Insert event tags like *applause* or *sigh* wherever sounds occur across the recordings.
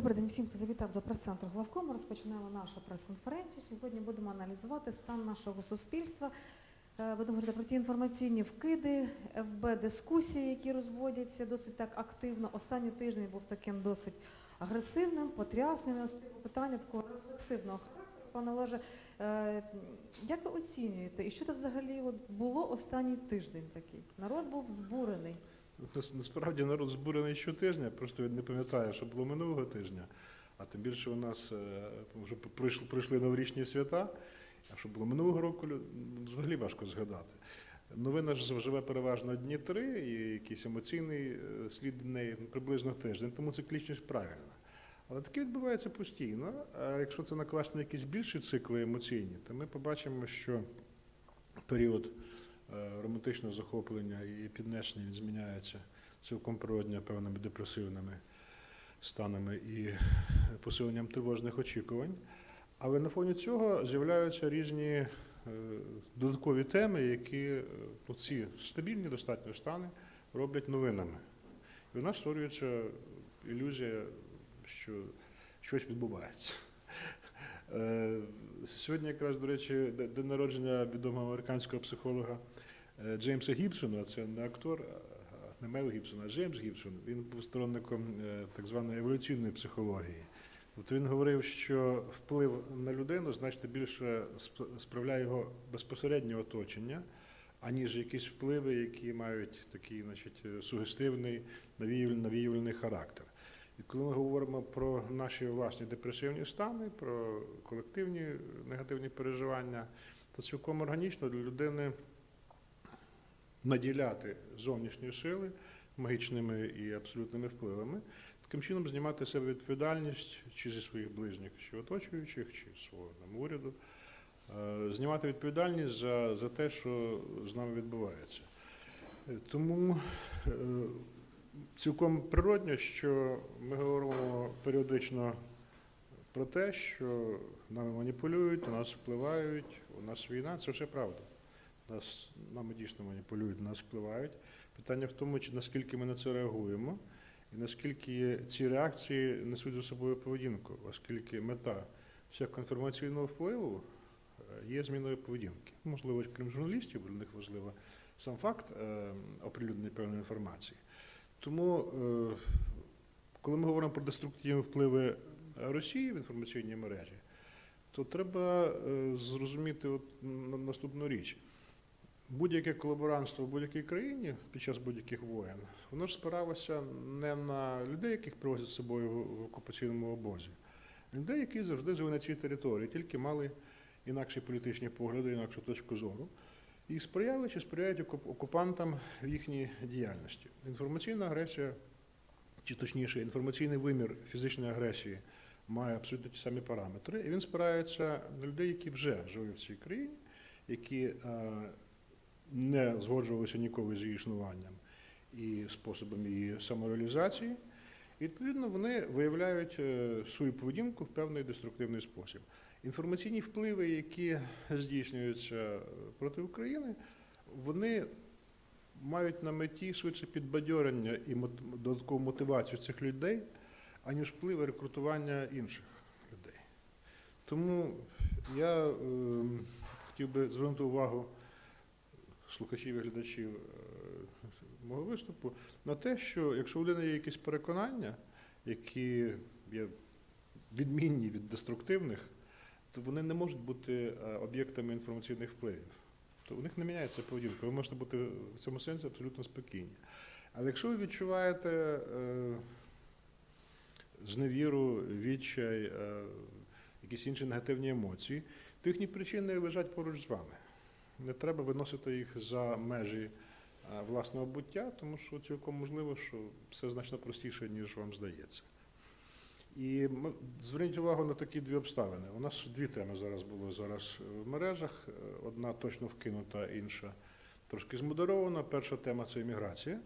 Добрий день всім, хто завітав до прес-центру главкому. Розпочинаємо нашу прес-конференцію. Сьогодні будемо аналізувати стан нашого суспільства. Е, Будемо говорити про ті інформаційні вкиди, ФБ дискусії, які розводяться досить так активно. Останній тиждень був таким досить агресивним, потрясним. Питання такого рефлексивного характеру. Пане Олеже, е, як ви оцінюєте, і що це взагалі було останній тиждень такий? Народ був збурений. Нас- Насправді народ збурений щотижня, просто він не пам'ятає, що було минулого тижня. А тим більше у нас е, вже пройшли новорічні свята. А що було минулого року, взагалі важко згадати. Новина ж живе переважно дні три, і якийсь емоційний е, слід неї приблизно тиждень, тому циклічність правильна. Але таке відбувається постійно. А якщо це накласти на якісь більші цикли емоційні, то ми побачимо, що період е, романтичного захоплення і піднесення зміняється цілком природньо певними депресивними станами і посиленням тривожних очікувань. Але на фоні цього з'являються різні е, додаткові теми, які е, ну, ці стабільні достатньо стани роблять новинами. І у нас створюється ілюзія, що щось відбувається. Сьогодні, якраз, до речі, де- день народження відомого американського психолога е, Джеймса Гібсона, це не актор, не Мел Гібсон, а Джеймс Гібсон. Він був сторонником е, так званої еволюційної психології. От він говорив, що вплив на людину значно більше справляє його безпосереднє оточення, аніж якісь впливи, які мають такий, значить, е, сугестивний, навіювальний характер. І коли ми говоримо про наші власні депресивні стани, про колективні негативні переживання, то цілком органічно для людини наділяти зовнішні сили магічними і абсолютними впливами, таким чином знімати себе відповідальність чи зі своїх ближніх, чи оточуючих, чи свого там, уряду, е, знімати відповідальність за, за те, що з нами відбувається. Е, Тому е, цілком природньо, що ми говоримо періодично про те, що нами маніпулюють, у нас впливають, у нас війна, це все правда. Нас, нами дійсно маніпулюють, нас впливають. Питання в тому, чи наскільки ми на це реагуємо, і наскільки ці реакції несуть за собою поведінку, оскільки мета всякого інформаційного впливу е, є зміною поведінки. Можливо, крім журналістів, для них важливо сам факт е, оприлюднення певної інформації. Тому, е, коли ми говоримо про деструктивні впливи Росії в інформаційній мережі, то треба е, зрозуміти от на- наступну річ. Будь-яке колаборантство в будь-якій країні під час будь-яких воєн, воно ж спиралося не на людей, яких привозять з собою в окупаційному обозі, а людей, які завжди жили на цій території, тільки мали інакші політичні погляди, інакшу точку зору, і сприяли чи сприяють окупантам в їхній діяльності. Інформаційна агресія, чи точніше, інформаційний вимір фізичної агресії має абсолютно ті самі параметри, і він спирається на людей, які вже жили в цій країні, які е, не згоджувалися ніколи з її існуванням і способом її самореалізації. І, відповідно, вони виявляють е, свою поведінку в певний деструктивний спосіб. Інформаційні впливи, які здійснюються е, проти України, вони мають на меті швидше підбадьорення і додаткову мотивацію цих людей, аніж впливи рекрутування інших людей. Тому я е, хотів би звернути увагу слухачів і глядачів е, мого виступу на те, що якщо у людини є якісь переконання, які є відмінні від деструктивних, то вони не можуть бути е, об'єктами інформаційних впливів. То у них не міняється поведінка. Ви можете бути в цьому сенсі абсолютно спокійні. Але якщо ви відчуваєте е, зневіру, відчай, е, якісь інші негативні емоції, то їхні причини лежать поруч з вами. Не треба виносити їх за межі власного буття, тому що цілком можливо, що все значно простіше, ніж вам здається. І зверніть увагу на такі дві обставини. У нас дві теми зараз були зараз в мережах. Е, Одна точно вкинута, інша трошки змодерована. Перша тема це імміграція,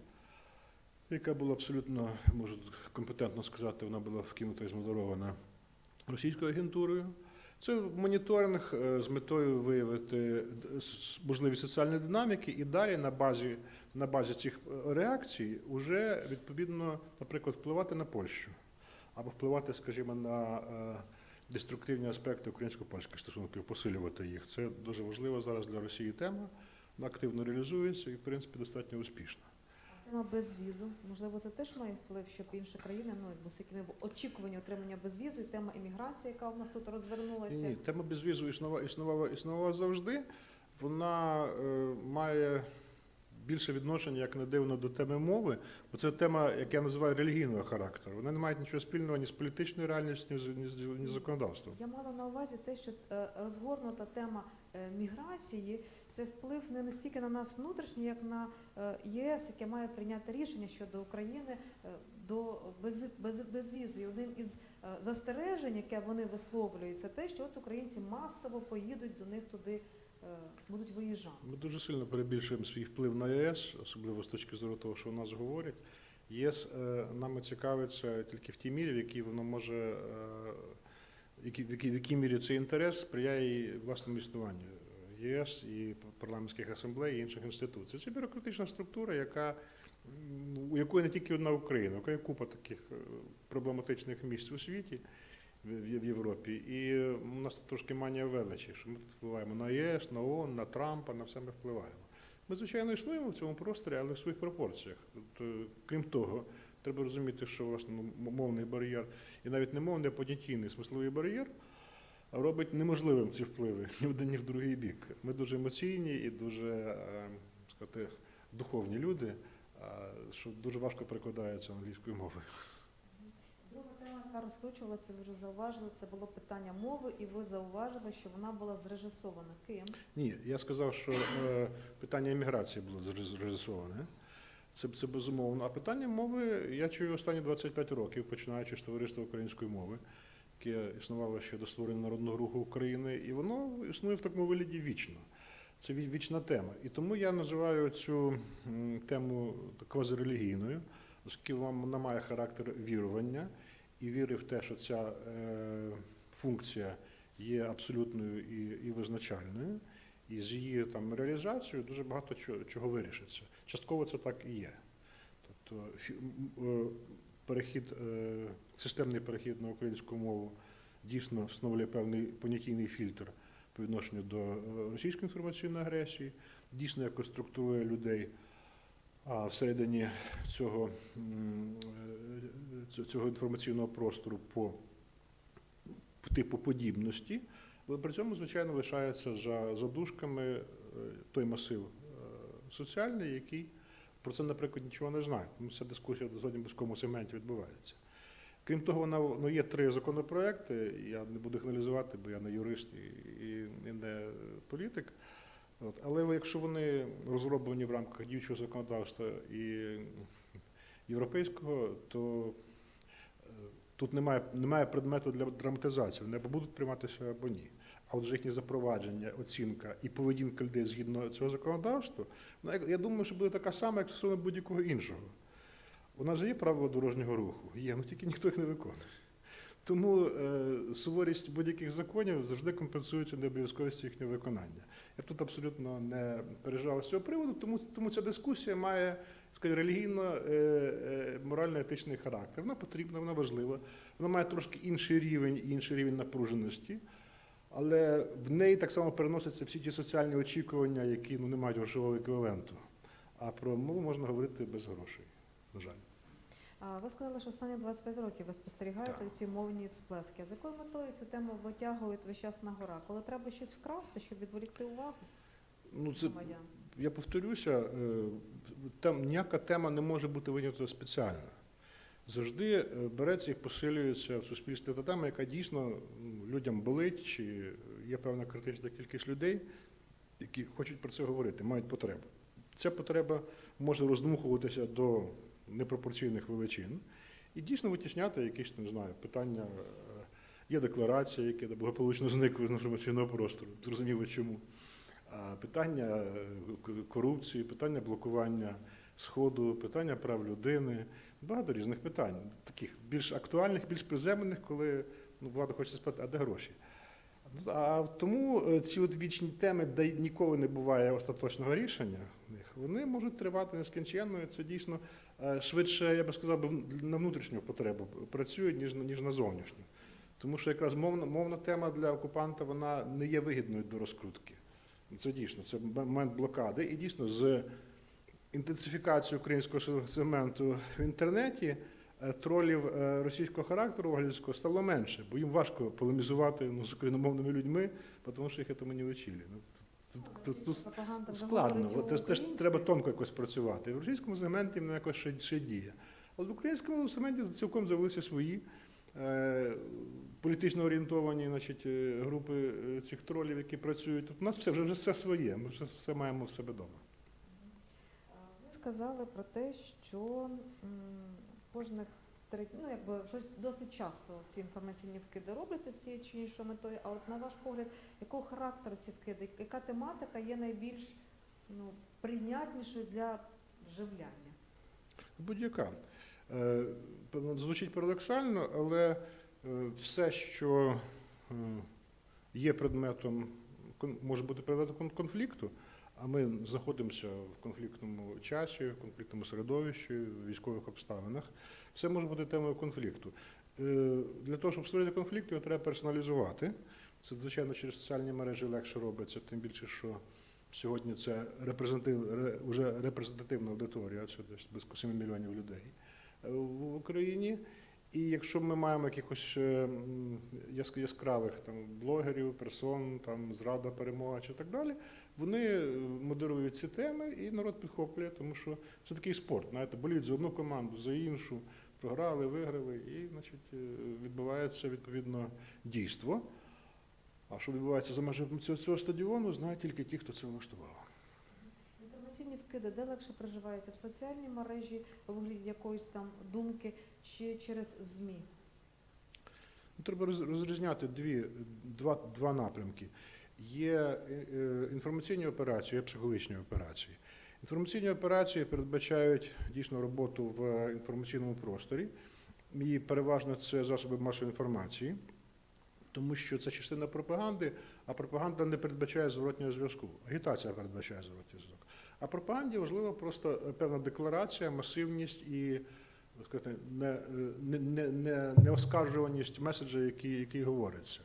яка була абсолютно, можу компетентно сказати, вона була вкинута і змодерована російською агентурою. Це моніторинг е, з метою виявити д- можливі соціальні динаміки і далі на базі, на базі цих е, реакцій вже відповідно, наприклад, впливати на Польщу або впливати, скажімо, на е, деструктивні аспекти українсько-польських стосунків, посилювати їх. Це дуже важлива зараз для Росії тема. Вона активно реалізується і, в принципі, достатньо успішна. Тема безвізу. Можливо, це теж має вплив, щоб інші країни, ну якби з якими в очікуванні отримання безвізу, і тема імміграції, яка у нас тут розвернулася. Ні, тема безвізу існувала, існувала, існувала завжди. Вона е, має більше відношення, як не дивно, до теми мови, бо це тема, як я називаю, релігійного характеру. Вона не має нічого спільного ні з політичною реальністю, ні з, ні з, законодавством. Я мала на увазі те, що е, розгорнута тема е, міграції це вплив не настільки на нас внутрішній, як на е, ЄС, яке має прийняти рішення щодо України до без, без, безвізу. І одним із застережень, яке вони висловлюють, це те, що от українці масово поїдуть до них туди, будуть виїжджати. Ми дуже сильно перебільшуємо свій вплив на ЄС, особливо з точки зору того, що у нас говорять. ЄС е, нами цікавиться тільки в тій мірі, в якій воно може, е, в якій- в якій, мірі цей інтерес сприяє власному існуванню ЄС і парламентських асамблей і інших інституцій. Це бюрократична структура, яка у якої не тільки одна Україна, у якої купа таких е, проблематичних місць у світі. В Європі, і е, у нас трошки манія величі, що ми тут впливаємо на ЄС, на ООН, на Трампа, на все ми впливаємо. Ми, звичайно, існуємо в цьому просторі, але в своїх пропорціях. Тобто, крім того, треба розуміти, що власне ну, мовний бар'єр, і навіть не мовний, а понятійний смисловий бар'єр робить неможливим ці впливи *laughs* ні в один, ні в другий бік. Ми дуже емоційні і дуже е, сказати, духовні люди, що дуже важко перекладається англійською мовою. Яка розкручувалася, ви вже зауважили, це було питання мови, і ви зауважили, що вона була зрежисована ким? Ні, я сказав, що е, питання імміграції було зре- зреалізоване. Це, це безумовно. А питання мови я чую останні 25 років, починаючи з товариства української мови, яке існувало ще до створення народного руху України, і воно існує в такому вигляді вічно. Це вічна тема. І тому я називаю цю тему квазирелігійною, оскільки вона має характер вірування і віри в те, що ця е, функція є абсолютною і, і визначальною, і з її там реалізацією дуже багато чого, чого вирішиться. Частково це так і є. Тобто е, перехід, е, системний перехід на українську мову дійсно встановлює певний понятійний фільтр по відношенню до російської інформаційної агресії, дійсно якось структурує людей. А всередині цього, е, цього інформаційного простору по типу подібності, але при цьому, звичайно, лишається за задушками е, той масив е, соціальний, який про це, наприклад, нічого не знає. Тому ця дискусія сьогодні в сегменті відбувається. Крім того, вона, ну, є три законопроекти, я не буду їх аналізувати, бо я не юрист і не політик. От. Але якщо вони розроблені в рамках діючого законодавства і європейського, то е, тут немає, немає предмету для драматизації. Вони або будуть прийматися, або ні. А от вже їхнє запровадження, оцінка і поведінка людей згідно цього законодавства, ну, я думаю, що буде така сама, як стосовно будь-якого іншого. У нас же є правила дорожнього руху, є, ну тільки ніхто їх не виконує. Тому е, суворість будь-яких законів завжди компенсується необов'язковістю їхнього виконання. Я тут абсолютно не переживав з цього приводу, тому, тому ця дискусія має скажімо, релігійно е, е, характер. Вона потрібна, вона важлива. Вона має трошки інший рівень, і інший рівень напруженості, але в неї так само переносяться всі ті соціальні очікування, які ну, не мають грошового еквіваленту. А про мову можна говорити без грошей, на жаль. А ви сказали, що останні 25 років ви спостерігаєте Так. ці мовні всплески. А з якою метою цю тему витягують весь час на гора? Коли треба щось вкрасти, щоб відволікти увагу Ну, це, громадян? я повторюся, е, там ніяка тема не може бути винята спеціально. Завжди е, береться і посилюється в суспільстві та тема, яка дійсно людям болить, чи є певна критична кількість людей, які хочуть про це говорити, мають потребу. Ця потреба може роздмухуватися до непропорційних величин і дійсно витісняти якісь, не знаю, питання. е, Є декларація, яке благополучно зникли з інформаційного простору. Зрозуміло чому. Питання е, корупції, питання блокування сходу, питання прав людини, багато різних питань, таких більш актуальних, більш приземлених, коли ну, влада хоче спитати, а де гроші? А тому е, ці от вічні теми, де ніколи не буває остаточного рішення, вони можуть тривати нескінченно. Це дійсно е, швидше, я би сказав, на внутрішню потребу працюють, ніж, ніж на зовнішню. Тому що якраз мовна, мовна тема для окупанта вона не є вигідною до розкрутки. Це дійсно це момент блокади. І дійсно з інтенсифікацією українського сегменту в інтернеті е, тролів е, російського характеру ваглівського стало менше, бо їм важко полемізувати ну, з україномовними людьми, тому що їх цьому не вчили. Тут, тут, Складно, теж, теж треба тонко якось працювати. В російському сегменті воно якось ще, ще діє. Але в українському сегменті цілком з'явилися свої е, політично орієнтовані значить, е, групи е, цих тролів, які працюють. Тут у нас все вже, вже все своє, ми вже все маємо в себе вдома. Ви сказали про те, що кожних ну якби що досить часто ці інформаційні вкиди робляться з тією чи іншою метою. А от на ваш погляд, якого характеру ці вкиди, яка тематика є найбільш ну, прийнятнішою для вживляння? Будь-яка. Е, Звучить парадоксально, але е, все, що е, є предметом, може бути предметом конфлікту, а ми знаходимося в конфліктному часі, в конфліктному середовищі, в військових обставинах, все може бути темою конфлікту. Е, Для того, щоб створити конфлікт, його треба персоналізувати. Це, звичайно, через соціальні мережі легше робиться, тим більше, що сьогодні це репрезентатив, вже репрезентативна аудиторія, це десь близько 7 мільйонів людей е, в Україні. І якщо ми маємо якихось е, яскравих там блогерів, персон, там зрада, перемога чи так далі, вони е, модерують ці теми, і народ підхоплює, тому що це такий спорт. Знаєте, боліють за одну команду, за іншу, програли, виграли, і значить, е, відбувається відповідно дійство. А що відбувається за межами цього стадіону, знають тільки ті, хто це влаштував. Вкиди, де легше проживаються в соціальній мережі, у вигляді якоїсь там думки, чи через ЗМІ? Ну, Треба розрізняти дві, два, два напрямки. Є е, е, інформаційні операції, є психологічні операції. Інформаційні операції передбачають дійсно роботу в інформаційному просторі, і переважно це засоби масової інформації, тому що це частина пропаганди, а пропаганда не передбачає зворотнього зв'язку. Агітація передбачає зворотній зв'язок. А пропаганді важлива просто е, певна декларація, масивність і сказати, не, не, не, не, неоскаржуваність меседжа, який, який говориться.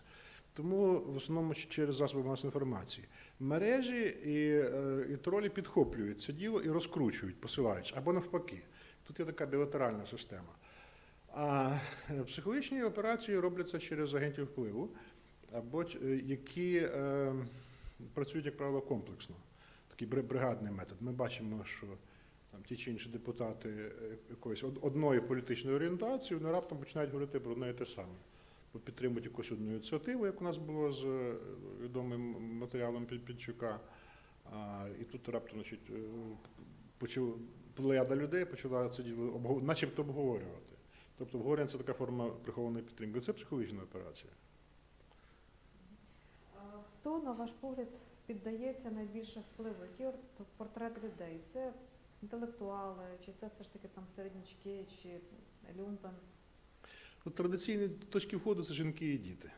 Тому в основному через засоби масової інформації. Мережі і, е, і тролі підхоплюють це діло і розкручують, посилаючи, або навпаки. Тут є така білатеральна система. А е, психологічні операції робляться через агентів впливу, або е, які е, працюють, як правило, комплексно. Такий бригадний метод. Ми бачимо, що там ті чи інші депутати е, якоїсь одної політичної орієнтації, вони раптом починають говорити про одне і те саме. Бо підтримують якусь одну ініціативу, як у нас було з е, відомим матеріалом Під- Підчука. І тут раптом, е, плеяда людей почала це діло обгов- начебто обговорювати. Тобто обговорення це така форма прихованої підтримки. Це психологічна операція. Хто, на ваш погляд, піддається найбільше впливу? Ор- портрет людей? Це інтелектуали, чи це все ж таки там середнячки, чи люмпен? От традиційні точки входу це жінки і діти.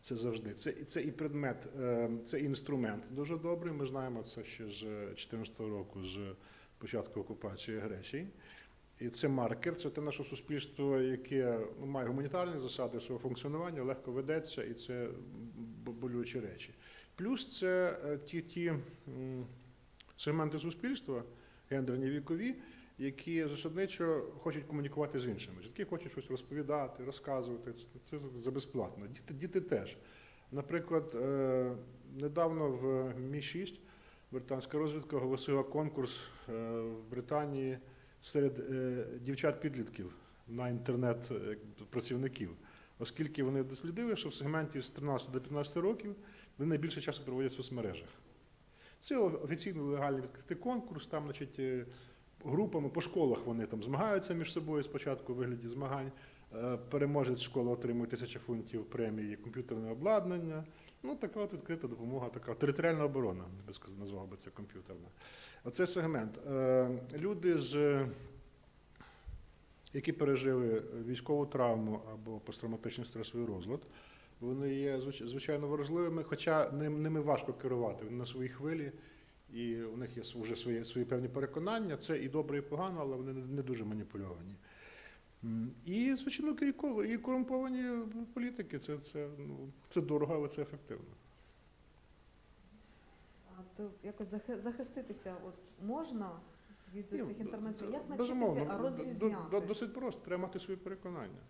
Це завжди. Це, це і предмет, е, це інструмент дуже добрий. Ми знаємо це ще з 2014 року, з початку окупації Греції. І це маркер, це те наше суспільство, яке ну, має гуманітарні засади свого функціонування, легко ведеться, і це болючі речі. Плюс це е, ті, ті сегменти суспільства, гендерні вікові, які засадничо хочуть комунікувати з іншими. Жінки хочуть щось розповідати, розказувати. Це, за безплатно. Діти, діти теж. Наприклад, е, недавно в Мі-6 британська розвідка оголосила конкурс е, в Британії серед дівчат-підлітків на інтернет-працівників, оскільки вони дослідили, що в сегменті з 13 до 15 років вони найбільше часу проводять в соцмережах. Це офіційно легальний відкритий конкурс, там, значить, е, групами по школах вони там змагаються між собою спочатку у вигляді змагань. Е, Переможець школи отримує тисяча фунтів премії комп'ютерне обладнання. Ну, така от відкрита допомога, така територіальна оборона, назвав би це комп'ютерна. Оце сегмент. Е, Люди, з, які пережили військову травму або посттравматичний стресовий розлад, вони є звичайно вразливими, хоча ними важко керувати. Вони на своїй хвилі і у них є вже свої, свої певні переконання. Це і добре, і погано, але вони не, дуже маніпульовані. І, звичайно, і корумповані політики. Це, це, ну, це дорого, але це ефективно. А то якось захиститися от можна від Ні, цих інформацій? Як навчитися розрізняти? Досить просто, треба мати свої переконання.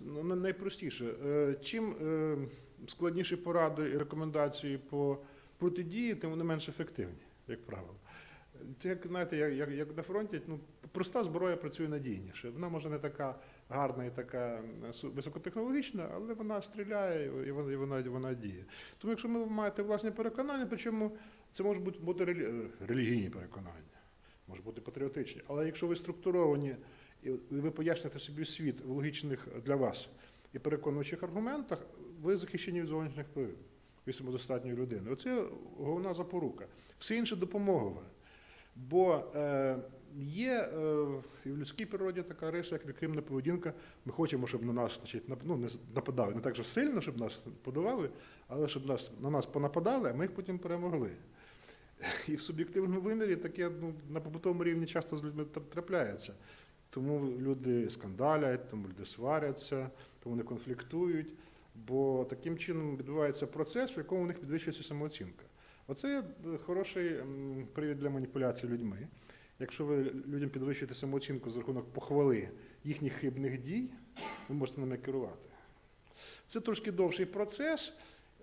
Ну, найпростіше. Е, Чим е, складніші поради і рекомендації по протидії, тим вони менш ефективні, як правило. Як знаєте, як, як, на фронті, ну, проста зброя працює надійніше. Вона може не така гарна і така е, високотехнологічна, але вона стріляє і вона, і вона, і вона діє. Тому якщо ви маєте власні переконання, причому це можуть бути, бути релі- релігійні переконання, може бути патріотичні. Але якщо ви структуровані і ви поясните собі світ в логічних для вас і переконуючих аргументах, ви захищені від зовнішніх впливів. Ви самодостатньої людини. Оце головна запорука. Все інше допомогове. Бо е, є е, і в людській природі така риса, як вікримна поведінка. Ми хочемо, щоб на нас значить, ну, не нападали, не так же сильно, щоб нас подавали, але щоб нас, на нас понападали, а ми їх потім перемогли. І в суб'єктивному вимірі таке ну, на побутовому рівні часто з людьми трапляється. Тому люди скандалять, тому люди сваряться, тому вони конфліктують. Бо таким чином відбувається процес, в якому у них підвищується самооцінка. Оце е, хороший привід для маніпуляції людьми. Якщо ви людям підвищуєте самооцінку за рахунок похвали їхніх хибних дій, ви можете ними керувати. Це трошки довший процес,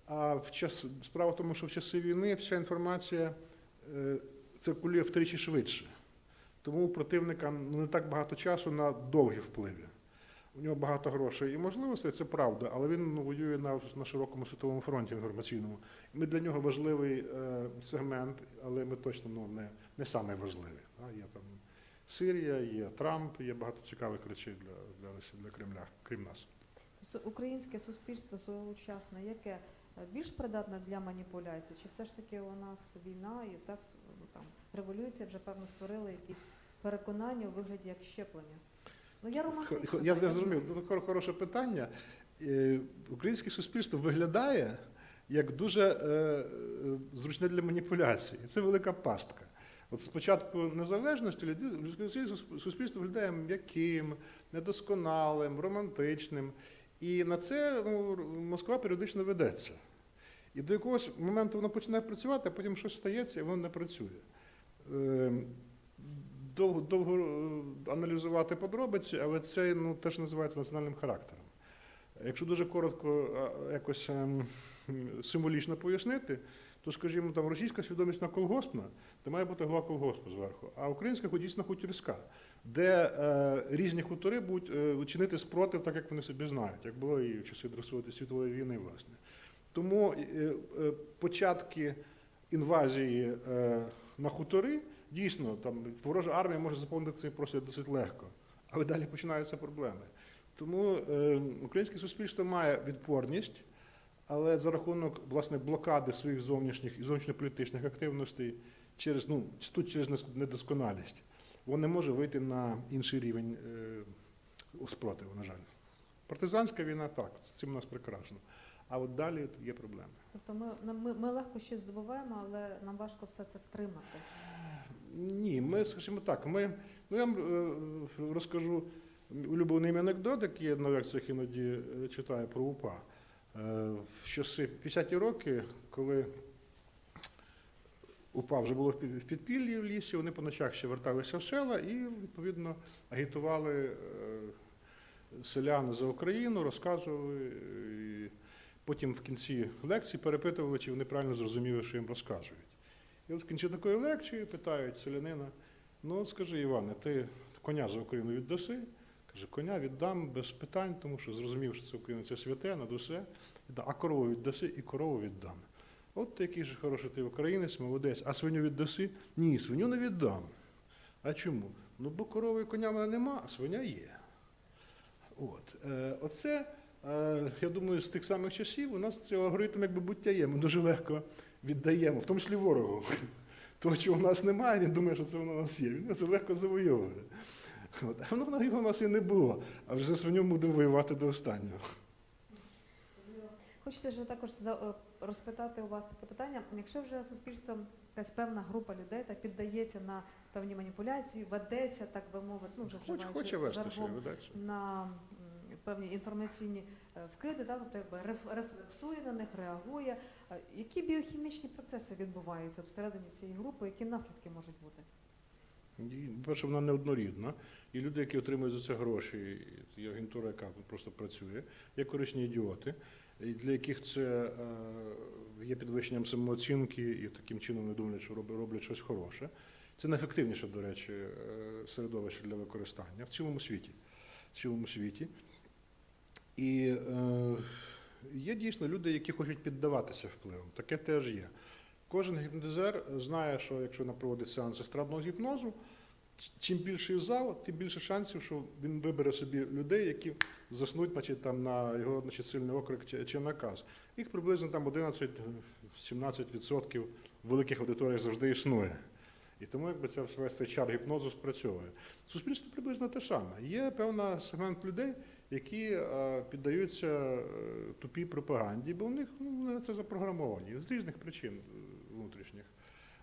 а в час, справа в тому, що в часи війни вся інформація е, циркулює втричі швидше. Тому у противника ну, не так багато часу на довгі впливи. У нього багато грошей і можливостей, це правда, але він ну, воює на, на широкому світовому фронті інформаційному. Ми для нього важливий е, сегмент, але ми точно ну, не, не самий важливий. Да? Є там Сирія, є Трамп, є багато цікавих речей для, для, для Кремля, крім нас. Українське суспільство сучасне, яке е, більш придатне для маніпуляцій? Чи все ж таки у нас війна і так ну, там революція вже певно створили якісь переконання у вигляді як щеплення? Ну я Хо- Я зрозумів, дуже хор- хороше питання. Е, Українське суспільство виглядає як дуже е, е, зручне для маніпуляції. Це велика пастка. От спочатку незалежності людське суспільство- суспільство виглядає м'яким, недосконалим, романтичним. І на це ну, Москва періодично ведеться. І до якогось моменту воно починає працювати, а потім щось стається, і воно не працює. Е, довго, довго е, аналізувати подробиці, але це ну, теж називається національним характером. Якщо дуже коротко якось ем, символічно пояснити, то, скажімо, там російська свідомість на колгоспна, де має бути голова колгоспу зверху, а українська дійсно хутірська, де е, різні хутори будуть е, чинити спротив, так як вони собі знають, як було і в часи Другої світової війни, власне. Тому е, е, початки інвазії е, на хутори Дійсно, там ворожа армія може заповнити цей простір досить легко, але далі починаються проблеми. Тому е, українське суспільство має відпорність, але за рахунок власне блокади своїх зовнішніх і зовнішньополітичних активностей через ну тут через недосконалість, воно не може вийти на інший рівень е, спротиву, на жаль. Партизанська війна так, з цим у нас прекрасно. А от далі є проблеми. Тобто ми, ми, ми легко щось здобуваємо, але нам важко все це втримати. Ні, ми, скажімо так, ми, ну я вам е, розкажу улюблений анекдот, який я на лекціях іноді е, читаю про УПА. Е, В часи 50-ті роки, коли УПА вже було в підпіллі в лісі, вони по ночах ще верталися в села і, відповідно, агітували селян за Україну, розказували. І потім в кінці лекції перепитували, чи вони правильно зрозуміли, що їм розказують. І от в кінці такої лекції питають селянина: ну от скажи, Іване, ти коня за Україну віддаси? Каже, коня віддам без питань, тому що зрозумів, що це Україна це святе, над усе. А корову віддаси і корову віддам. От який же хороший ти українець, молодець. А свиню віддаси? Ні, свиню не віддам. А чому? Ну, бо корови і коня в мене нема, а свиня є. От. Е, оце, е, я думаю, з тих самих часів у нас цей алгоритм якби буття є. Ми дуже легко віддаємо, в тому числі ворогу. *laughs* Того, чого в нас немає, він думає, що це воно у нас є. Він це легко завойовує. От. А воно його в нас і не було. А вже свиню будемо воювати до останнього. Хочеться ж також е, розпитати у вас таке питання. Якщо вже суспільство, якась певна група людей так піддається на певні маніпуляції, ведеться, так би мовити, ну вже Хоч, хоче вести на певні інформаційні вкиди, да, тобто якби рефлексує на них, реагує. Е, Які біохімічні процеси відбуваються всередині цієї групи, які наслідки можуть бути? І, По-перше, вона неоднорідна. І люди, які отримують за це гроші, і агентура, яка просто працює, є корисні ідіоти, для яких це е, є підвищенням самооцінки, і таким чином не думають, що роблять, щось хороше. Це найефективніше, до речі, е, середовище для використання в цілому світі. В цілому світі. І е, є дійсно люди, які хочуть піддаватися впливам. Таке теж є. Кожен гіпнотизер знає, що якщо вона проводить сеанс естрадного гіпнозу, чим більший зал, тим більше шансів, що він вибере собі людей, які заснуть значить, там, на його значить, сильний окрик чи, чи наказ. Їх приблизно там 11-17% в великих аудиторіях завжди існує. І тому якби це весь цей чар гіпнозу спрацьовує. Суспільство приблизно те саме. Є певний сегмент людей, які е, піддаються е, тупій пропаганді, бо у них ну, це запрограмовані з різних причин е, внутрішніх.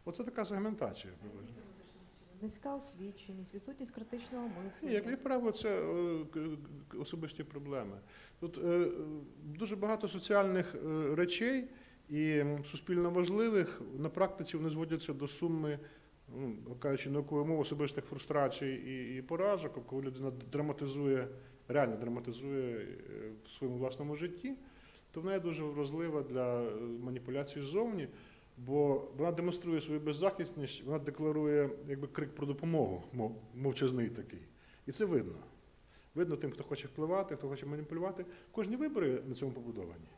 Оце така сегментація. Низька освіченість, відсутність критичного мислення. як як правило, це особисті проблеми. Тут дуже багато соціальних речей і суспільно важливих на практиці вони зводяться до суми, ну, кажучи науковою мовою, особистих фрустрацій і, і поразок, коли людина драматизує, реально драматизує е, в своєму власному житті, то вона є дуже вразлива для е, маніпуляцій ззовні. Бо вона демонструє свою беззахисність, вона декларує якби крик про допомогу, мовчазний такий. І це видно. Видно тим, хто хоче впливати, хто хоче маніпулювати. Кожні вибори на цьому побудовані.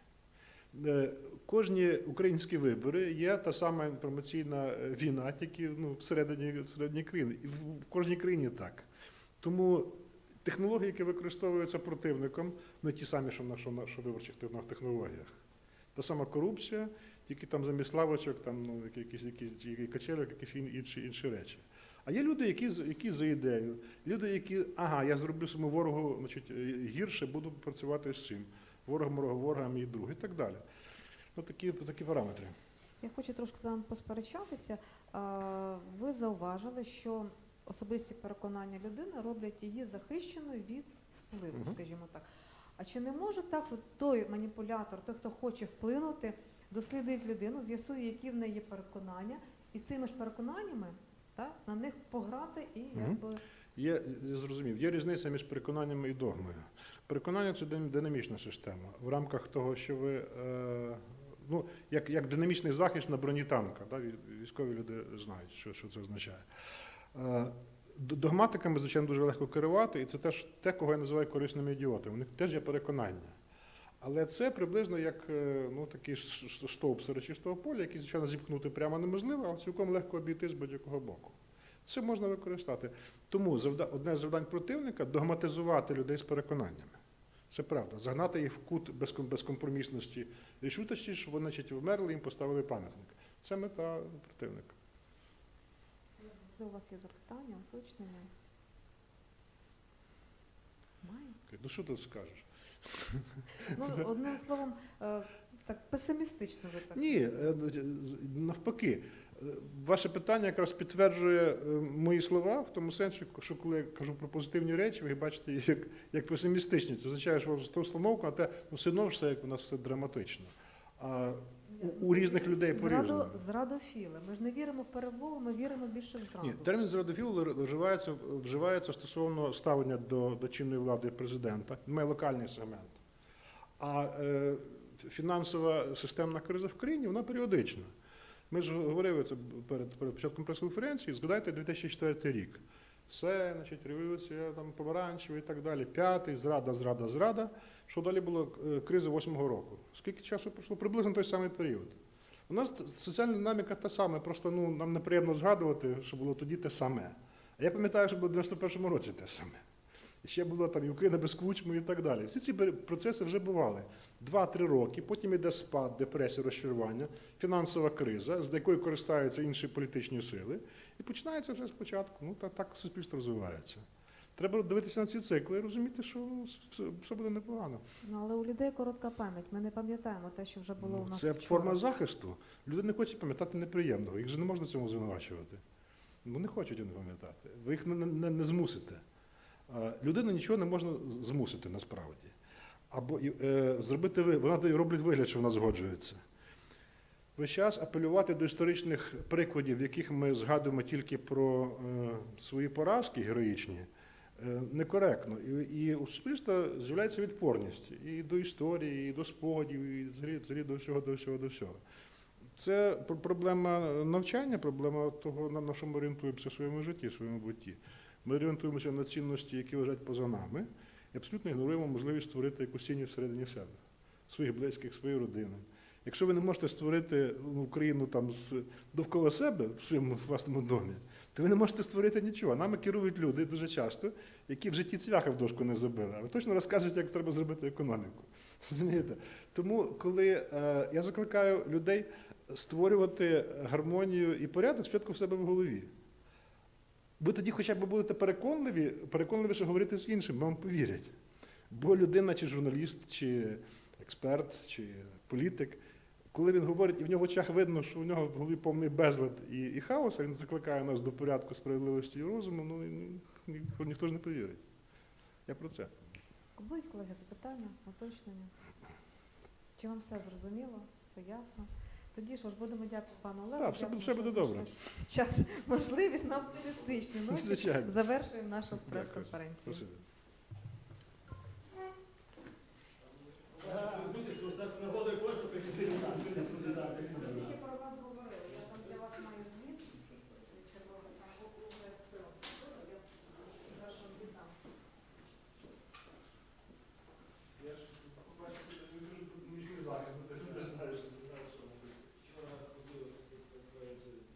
Е, Кожні українські вибори є та сама інформаційна е, війна, тільки ну, всередині, всередині країни. І в, кожній країні так. Тому технології, які використовуються противником, не ті самі, що в наших в виборчих технологіях. Та сама корупція, тільки там замість лавочок, там ну, якісь, якісь, якісь качелок, якісь інші, інші речі. А є люди, які, які за ідею, люди, які, ага, я зроблю своєму ворогу значить, гірше, буду працювати з цим. Ворог мого ворога, мій друг і так далі. Ну, такі, такі параметри. Я хочу трошки з вами посперечатися. Ви зауважили, що особисті переконання людини роблять її захищеною від впливу, Мгм. скажімо так. А чи не може так, що той маніпулятор, той, хто хоче вплинути, дослідить людину, з'ясує, які в неї є переконання, і цими ж переконаннями так, на них пограти і якби Є, я зрозумів, є різниця між переконаннями і догмою. Переконання це динамічна система. В рамках того, що ви, е, ну, як, як динамічний захист на броні танка. Да? Військові люди знають, що, що це означає. Е, Догматиками, звичайно, дуже легко керувати, і це теж те, кого я називаю корисними ідіотами. У них теж є переконання. Але це приблизно як е, ну, такий стовп серед поля, який, звичайно, зіпкнути прямо неможливо, але цілком легко обійти з будь-якого боку. Це можна використати. Тому одне з завдань противника догматизувати людей з переконаннями. Це правда. Загнати їх в кут безком- безкомпромісності, рішучості, щоб вони значить, вмерли, їм поставили пам'ятник. Це мета противника. у вас є запитання, уточнення. Ну що ти скажеш? Ну, одним словом, е, так песимістично ви так. Ні, е, навпаки. Ваше питання якраз підтверджує е, мої слова в тому сенсі, що коли я кажу про позитивні речі, ви бачите як, як песимістичні. Це означає, що ту установку, а те ну, все одно все як у нас все драматично. А у, у різних людей по-різному. Зрадофіли. Ми ж не віримо в перемогу, ми віримо більше в зраду. Ні, термін зрадофіл вживається, вживається стосовно ставлення до, до чинної влади президента. Він має локальний сегмент. А е, фінансова системна криза в країні вона періодична. Ми ж говорили це перед, перед початком прес-конференції. Згадайте 2004 рік. Все, значить, революція там помаранчева і так далі. П'ятий, зрада, зрада, зрада. Що далі було Е, криза восьмого року? Скільки часу пройшло? Приблизно той самий період. У нас соціальна динаміка та сама, просто ну, нам неприємно згадувати, що було тоді те саме. А я пам'ятаю, що було в 91-му році те саме. Ще було там і Україна без кучми і так далі. Всі ці процеси вже бували. Два-три роки, потім іде спад, депресія, розчарування, фінансова криза, з якою користаються інші політичні сили, і починається вже спочатку. Ну, та, так суспільство розвивається. Треба дивитися на ці цикли і розуміти, що все, буде непогано. Ну, але у людей коротка пам'ять. Ми не пам'ятаємо те, що вже було у Ну, нас Це вчора. форма захисту. Люди не хочуть пам'ятати неприємного. Їх же не можна цьому звинувачувати. Ну, не хочуть вони пам'ятати. Ви їх не, не, не змусите. А, Людину нічого не можна змусити насправді. Або е, зробити ви, вона робить вигляд, що вона згоджується. Весь час апелювати до історичних прикладів, в яких ми згадуємо тільки про е, свої поразки героїчні, е, некоректно. І, і у суспільства з'являється відпорність і до історії, і до спогадів, і взагалі, до всього, до всього, до всього. Це проблема навчання, проблема того, на ми орієнтуємося в своєму житті, в своєму бутті. Ми орієнтуємося на цінності, які лежать поза нами, і абсолютно ігноруємо можливість створити якусь цінність всередині себе, своїх близьких, своєї родини. Якщо ви не можете створити ну, Україну там з довкола себе в своєму власному домі, то ви не можете створити нічого. Нами керують люди дуже часто, які в житті цвяха в дошку не забили, а ви точно розказують, як треба зробити економіку. *laughs* Розумієте? Тому, коли е, я закликаю людей створювати гармонію і порядок спочатку в себе в голові. Ви тоді хоча б будете переконливі, переконливіше говорити з іншим, вам повірять. Бо людина, чи журналіст, чи експерт, чи політик, коли він говорить, і в нього в очах видно, що у нього в голові повний безлад і, і хаос, а він закликає нас до порядку, справедливості і розуму, ну і ніхто, ніхто ж не повірить. Я про це. Будуть, колеги, запитання, уточнення? Чи вам все зрозуміло, все ясно? Тоді що ж будемо дякувати пану Олегу. Так, все буде- все буде добре. Час, *laughs* можливість на оптимістичні. Звичайно. Завершуємо нашу прес-конференцію. Спасибі.